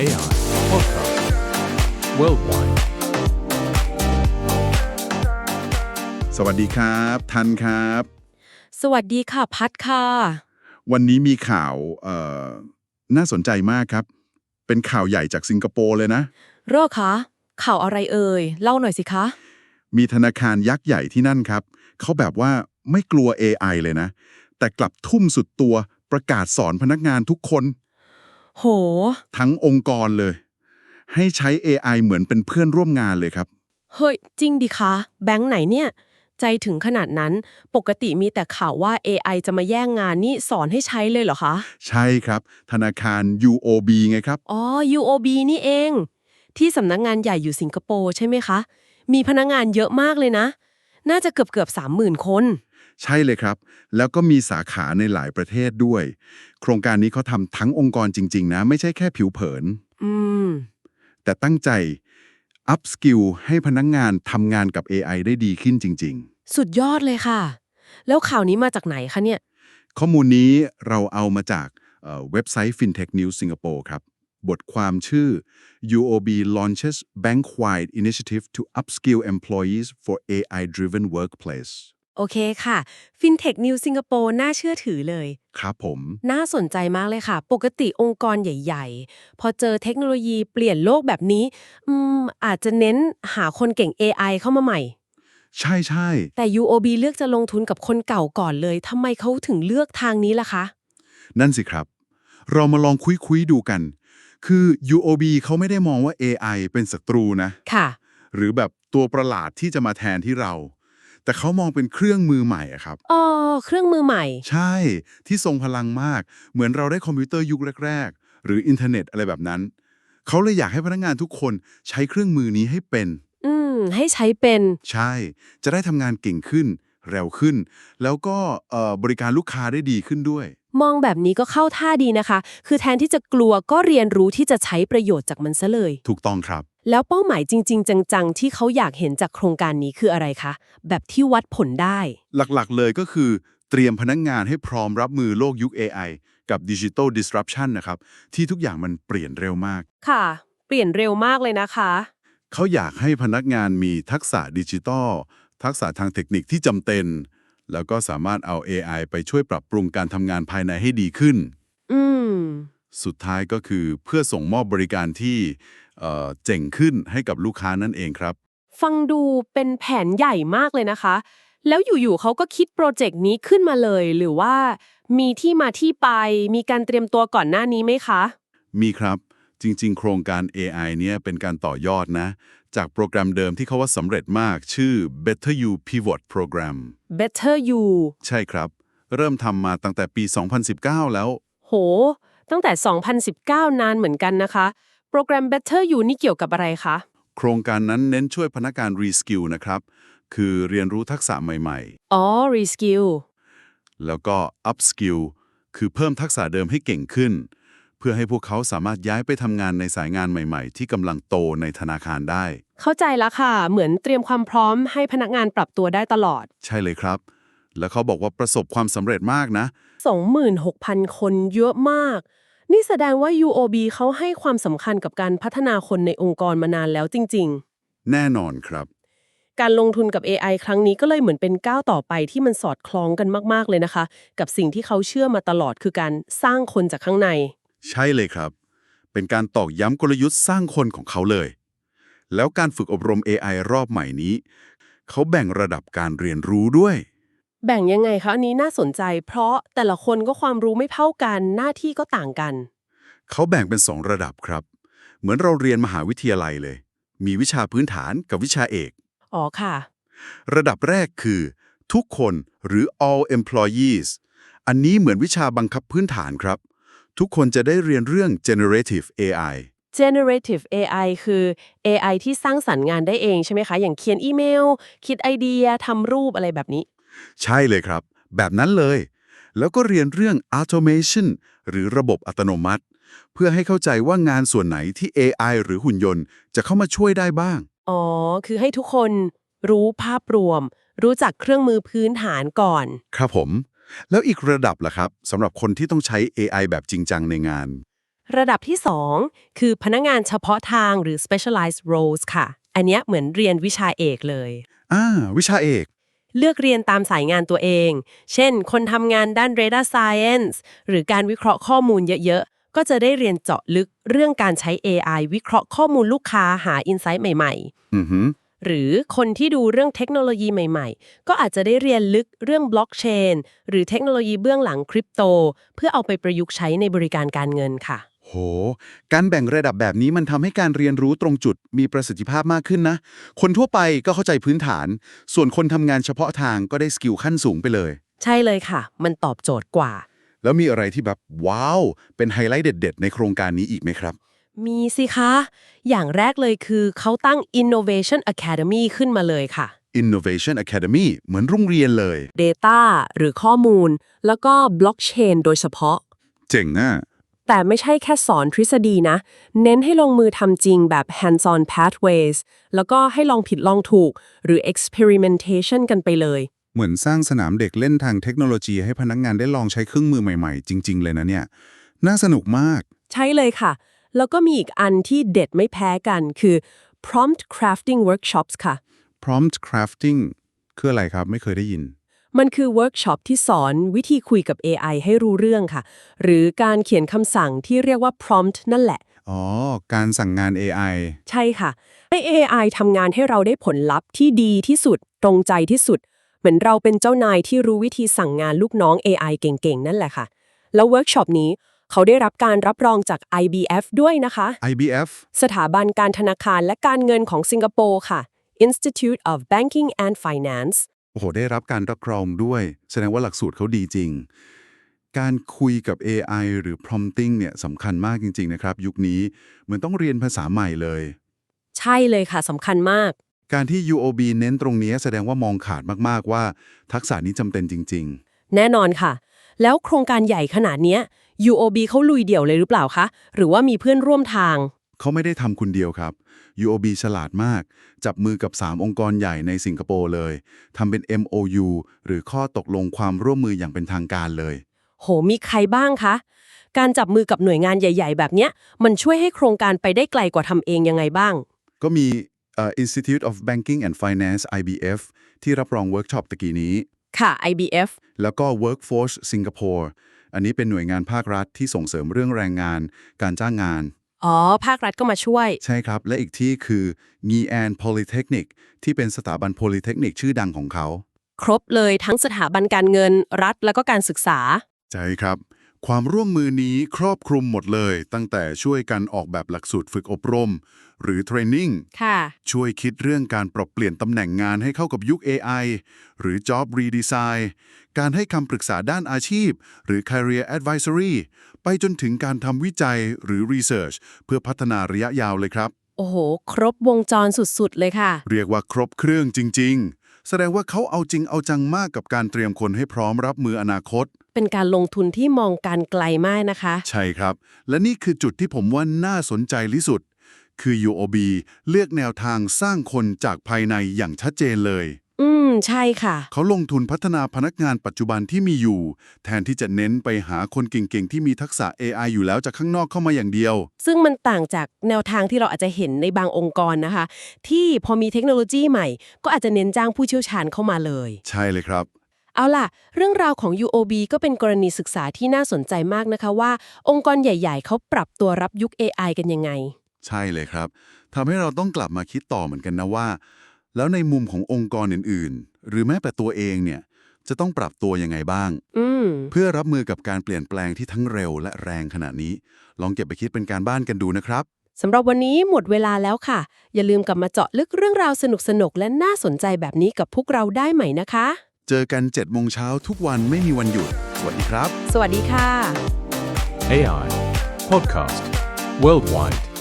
AI Podcast Worldwide สวัสดีครับ ทันครับ สวัสดีค่ะ พัดค่ะ วันนี้มีข่าวเอ่อน่าสนใจมากครับ เป็นข่าวใหญ่จากสิงคโปร์เลยนะโรคคะข่าวอะไรเอ่ย เล่าหน่อยสิคะ มีธนาคารยักษ์ใหญ่ที่นั่นครับ เขาแบบว่าไม่กลัว AI เลยนะ แต่กลับทุ่มสุดตัวประกาศสอนพนักงานทุกคน โห ทั้งองค์กรเลย ให้ใช้ AI เหมือนเป็นเพื่อนร่วมงานเลยครับ เฮ้ย จริงดิคะ แบงค์ไหนเนี่ย ใจถึงขนาดนั้น ปกติมีแต่ข่าวว่า AI จะมาแย่งงานนี่สอนให้ใช้เลยเหรอคะ ใช่ครับ ธนาคาร UOB ไงครับ อ๋อ UOB นี่เอง ที่สำนักงานใหญ่อยู่สิงคโปร์ใช่ไหมคะ มีพนักงานเยอะมากเลยนะ น่าจะเกือบเกือบสามหมื่นคน ใช่เลยครับ แล้วก็มีสาขาในหลายประเทศด้วย โครงการนี้เขาทำทั้งองค์กรจริง ๆ นะ ไม่ใช่แค่ผิวเผิน อืม แต่ตั้งใจอัพสกิลให้พนักงงานทำงานกับ AI ได้ดีขึ้นจริง สุดยอดเลยค่ะ แล้วข่าวนี้มาจากไหนคะเนี่ย ๆ ข้อมูลนี้เราเอามาจากเอ่อเว็บไซต์ FinTech News Singapore ครับ บทความชื่อ UOB launches bank-wide initiative to upskill employees for AI-driven workplace โอเคค่ะ FinTech New Singapore น่าเชื่อถือเลย ครับผม น่าสนใจมากเลยค่ะ ปกติองค์กรใหญ่ ๆ พอเจอเทคโนโลยีเปลี่ยนโลกแบบนี้อืมอาจจะเน้นหาคนเก่ง AI เข้ามาใหม่ ใช่ใช่แต่ UOB เลือกจะลงทุนกับคนเก่าก่อนเลยทำไมเขาถึงเลือกทางนี้ล่ะคะ นั่นสิครับ เรามาลองคุยๆดูกัน คือ UOB เขาไม่ได้มองว่า AI เป็นศัตรูนะ ค่ะ หรือแบบตัวประหลาดที่จะมาแทนที่เรา แต่เขามองเป็นเครื่องมือใหม่อะครับ อ๋อ เครื่องมือใหม่ ใช่ที่ทรงพลังมาก เหมือนเราได้คอมพิวเตอร์ยุคแรก ๆ หรืออินเทอร์เน็ตอะไรแบบนั้น เขาเลยอยากให้พนักงานทุกคนใช้เครื่องมือนี้ให้เป็น อืม ให้ใช้เป็น ใช่ จะได้ทำงานเก่งขึ้น เร็วขึ้น แล้วก็เอ่อบริการลูกค้าได้ดีขึ้นด้วย มองแบบนี้ก็เข้าท่าดีนะคะ คือแทนที่จะกลัวก็เรียนรู้ที่จะใช้ประโยชน์จากมันซะเลย ถูกต้องครับ แล้วเป้าหมายจริง ๆ จัง ๆ ที่เขาอยากเห็นจากโครงการนี้คืออะไรคะ แบบที่วัดผลได้ หลักๆ เลยก็คือเตรียมพนักงงานให้พร้อมรับมือโลกยุค AI กับ Digital Disruption นะครับ ที่ทุกอย่างมันเปลี่ยนเร็วมาก ค่ะ เปลี่ยนเร็วมากเลยนะคะ เขาอยากให้พนักงานมีทักษะดิจิทัลทักษะทางเทคนิคที่จำเป็น แล้วก็สามารถเอา AI ไปช่วยปรับปรุงการทำงานภายในให้ดีขึ้น อืม สุดท้ายก็คือเพื่อส่งมอบบริการที่ เอ่อเจ๋งขึ้นให้กับลูกค้านั่นเองครับ ฟังดูเป็นแผนใหญ่มากเลยนะคะ แล้วอยู่ๆเขาก็คิดโปรเจกต์นี้ขึ้นมาเลย หรือว่า มีที่มาที่ไป มีการเตรียมตัวก่อนหน้านี้ไหมคะ มีครับจริง ๆ โครงการ AI เนี่ยเป็นการต่อยอดนะ จากโปรแกรมเดิมที่เขาว่าสำเร็จมากชื่อ Better You Pivot Program Better You ใช่ครับ เริ่มทำมาตั้งแต่ปี 2019 แล้ว โห ตั้งแต่ 2019 นานเหมือนกันนะคะ โปรแกรม Better You นี่เกี่ยวกับอะไรคะ โครงการนั้นเน้นช่วยพนักงานรีสกิลนะครับ คือเรียนรู้ทักษะใหม่อ๋อ Reskill ๆแล้วก็ up skill คือเพิ่มทักษะเดิมให้เก่งขึ้น เพื่อให้พวกเขาสามารถย้ายไปทำงานในสายงานใหม่ๆ ที่กำลังโตในธนาคารได้ เข้าใจแล้วค่ะ เหมือนเตรียมความพร้อมให้พนักงานปรับตัวได้ตลอด ใช่เลยครับ แล้วเขาบอกว่าประสบความสำเร็จมากนะ 26,000 คนเยอะมาก นี่แสดงว่า UOB เขาให้ความสำคัญกับการพัฒนาคนในองค์กรมานานแล้วจริงแน่นอนครับๆการลงทุนกับ AI ครั้งนี้ก็เลยเหมือนเป็นก้าวต่อไปที่มันสอดคล้องกันมาก ๆ เลยนะคะ กับสิ่งที่เขาเชื่อมาตลอดคือการสร้างคนจากข้างใน ใช่เลยครับ เป็นการตอกย้ำกลยุทธ์สร้างคนของเขาเลย แล้วการฝึกอบรม AI รอบใหม่นี้ เขาแบ่งระดับการเรียนรู้ด้วย แบ่งยังไงคะอันนี้น่าสนใจ เพราะแต่ละคนก็ความรู้ไม่เท่ากันหน้าที่ก็ต่างกัน เขาแบ่งเป็น 2 ระดับครับ เหมือนเราเรียนมหาวิทยาลัยเลย มีวิชาพื้นฐานกับวิชาเอก อ๋อค่ะ ระดับแรกคือ ทุกคนหรือ all employees อันนี้เหมือนวิชาบังคับพื้นฐานครับ ทุกคนจะได้เรียนเรื่อง generative AI generative AI คือ AI ที่สร้างสรรค์งานได้เองใช่ไหมคะ อย่างเขียนอีเมล คิดไอเดียทำรูปอะไรแบบนี้ ใช่เลยครับ แบบนั้นเลย แล้วก็เรียนเรื่อง automation หรือระบบอัตโนมัติ เพื่อให้เข้าใจว่างานส่วนไหนที่ AI หรือหุ่นยนต์ จะเข้ามาช่วยได้บ้าง อ๋อ คือให้ทุกคนรู้ภาพรวม รู้จักเครื่องมือพื้นฐานก่อน ครับผม แล้วอีกระดับล่ะครับสำหรับคนที่ต้องใช้ AI แบบจริงจังในงาน ระดับที่ 2 คือพนักงานเฉพาะทางหรือ specialized roles ค่ะ อันเนี้ยเหมือนเรียนวิชาเอกเลย อ่า วิชาเอก เลือกเรียนตามสายงานตัวเอง เช่น คนทำงานด้าน data science หรือการวิเคราะห์ข้อมูลเยอะๆ ก็จะได้เรียนเจาะลึกเรื่องการใช้ AI วิเคราะห์ข้อมูลลูกค้าหา insight ใหม่ๆอือหือหรือคนที่ดูเรื่องเทคโนโลยีใหม่ๆ ก็อาจจะได้เรียนลึกเรื่องบล็อกเชนหรือเทคโนโลยีเบื้องหลังคริปโต เพื่อเอาไปประยุกต์ใช้ในบริการการเงินค่ะ โห การแบ่งระดับแบบนี้มันทำให้การเรียนรู้ตรงจุดมีประสิทธิภาพมากขึ้นนะ คนทั่วไปก็เข้าใจพื้นฐาน ส่วนคนทำงานเฉพาะทางก็ได้สกิลขั้นสูงไปเลย ใช่เลยค่ะ มันตอบโจทย์กว่า แล้วมีอะไรที่แบบ ว้าว เป็นไฮไลท์เด็ด ๆ ในโครงการนี้อีกไหมครับ มีสิคะ อย่างแรกเลยคือเขาตั้ง Innovation Academy ขึ้นมาเลยค่ะ Innovation Academy เหมือนโรงเรียนเลย Data หรือข้อมูล แล้วก็ Blockchain โดยเฉพาะ เจ๋งอะ แต่ไม่ใช่แค่สอนทฤษฎีนะ เน้นให้ลงมือทำจริงแบบ hands-on pathways แล้วก็ให้ลองผิดลองถูก หรือ experimentation กันไปเลย เหมือนสร้างสนามเด็กเล่นทางเทคโนโลยีให้พนักงานได้ลองใช้เครื่องมือใหม่ๆ จริง ๆ เลยนะเนี่ย น่าสนุกมาก ใช่เลยค่ะ แล้วก็มีอีกอันที่เด็ดไม่แพ้กันคือ prompt crafting workshops ค่ะ prompt crafting คืออะไรครับไม่เคยได้ยิน มันคือเวิร์กช็อปที่สอนวิธีคุยกับ AI ให้รู้เรื่องค่ะ หรือการเขียนคำสั่งที่เรียกว่า prompt นั่นแหละ อ๋อ การสั่งงาน AI ใช่ค่ะ ให้ AI ทำงานให้เราได้ผลลัพธ์ที่ดีที่สุด ตรงใจที่สุด เหมือนเราเป็นเจ้านายที่รู้วิธีสั่งงานลูกน้อง AI เก่งๆ นั่นแหละค่ะ แล้วเวิร์กช็อปนี้เขาได้รับการรับรองจาก IBF ด้วยนะคะ IBF สถาบันการธนาคารและการเงินของสิงคโปร์ค่ะ Institute of Banking and Finance โอ้โห ได้รับการรับรองด้วย แสดงว่าหลักสูตรเขาดีจริง การคุยกับ AI หรือ prompting เนี่ยสำคัญมากจริง ๆ นะครับ ยุคนี้เหมือนต้องเรียนภาษาใหม่เลย ใช่เลยค่ะสำคัญมาก การที่ UOB เน้นตรงนี้แสดงว่ามองขาดมากๆว่า ทักษะนี้จำเป็นจริง แน่นอนค่ะ แล้วโครงการใหญ่ขนาดเนี้ย UOB เขาลุยเดี่ยวเลยหรือเปล่าคะ หรือว่ามีเพื่อนร่วมทางๆ เขาไม่ได้ทำคนเดียวครับ UOB ฉลาดมาก จับมือกับ 3 องค์กรใหญ่ในสิงคโปร์เลยทำเป็น MOU หรือข้อตกลงความร่วมมืออย่างเป็นทางการเลย โห มีใครบ้างคะ การจับมือกับหน่วยงานใหญ่ ๆ แบบเนี้ย มันช่วยให้โครงการไปได้ไกลกว่าทำเองยังไงบ้าง ก็มีเอ่อ Institute of Banking and Finance IBF ที่รับรองเวิร์กช็อปตะกี้นี้ ค่ะ IBF แล้วก็ Workforce Singapore อันนี้เป็นหน่วยงานภาครัฐที่ส่งเสริมเรื่องแรงงาน การจ้างงาน อ๋อ ภาครัฐก็มาช่วย ใช่ครับ และอีกที่คือ n g e a n Polytechnic ที่เป็นสถาบัน Polytechnic ชื่อดังของเขา ครบเลยทั้งสถาบันการเงินรัฐแล้วก็การศึกษา ใช่ครับ ความร่วมมือนี้ครอบคลุมหมดเลย ตั้งแต่ช่วยกันออกแบบหลักสูตรฝึกอบรม หรือเทรนนิ่งค่ะช่วยคิดเรื่องการปรับเปลี่ยนตำแหน่งงานให้เข้ากับยุค AI หรือ Job Redesign การให้คำปรึกษาด้านอาชีพ หรือ Career Advisory ไปจนถึงการทำวิจัยหรือ Research เพื่อพัฒนาระยะยาวเลยครับ โอ้โห ครบวงจรสุดๆ เลยค่ะ เรียกว่าครบเครื่องจริง ๆ แสดงว่าเขาเอาจริงเอาจังมากกับการเตรียมคนให้พร้อมรับมืออนาคต เป็นการลงทุนที่มองการไกลมากนะคะ ใช่ครับ และนี่คือจุดที่ผมว่าน่าสนใจที่สุด คือ UOB เลือกแนวทางสร้างคนจากภายในอย่างชัดเจนเลย อืม ใช่ค่ะ เขาลงทุนพัฒนาพนักงานปัจจุบันที่มีอยู่ แทนที่จะเน้นไปหาคนเก่งๆ ที่มีทักษะ AI อยู่แล้วจากข้างนอกเข้ามาอย่างเดียว ซึ่งมันต่างจากแนวทางที่เราอาจจะเห็นในบางองค์กรนะคะ ที่พอมีเทคโนโลยีใหม่ ก็อาจจะเน้นจ้างผู้เชี่ยวชาญเข้ามาเลย ใช่เลยครับ เอาล่ะ เรื่องราวของ UOB ก็เป็นกรณีศึกษาที่น่าสนใจมากนะคะว่า องค์กรใหญ่ ๆ เขาปรับตัวรับยุค AI กันยังไง ใช่เลยครับทำให้เราต้องกลับมาคิดต่อเหมือนกันนะว่า แล้วในมุมขององค์กรอื่น ๆ หรือแม้แต่ตัวเองเนี่ยจะต้องปรับตัวยังไงบ้างอืมเพื่อรับมือกับการเปลี่ยนแปลงที่ทั้งเร็วและแรงขนาดนี้ ลองเก็บไปคิดเป็นการบ้านกันดูนะครับสำหรับวันนี้หมดเวลาแล้วค่ะ อย่าลืมกลับมาเจาะลึกเรื่องราวสนุกๆ และน่าสนใจแบบนี้กับพวกเราได้ใหม่นะคะ เจอกัน7โมงเช้าทุกวันไม่มีวันหยุด สวัสดีครับ สวัสดีค่ะ AI Podcast Worldwide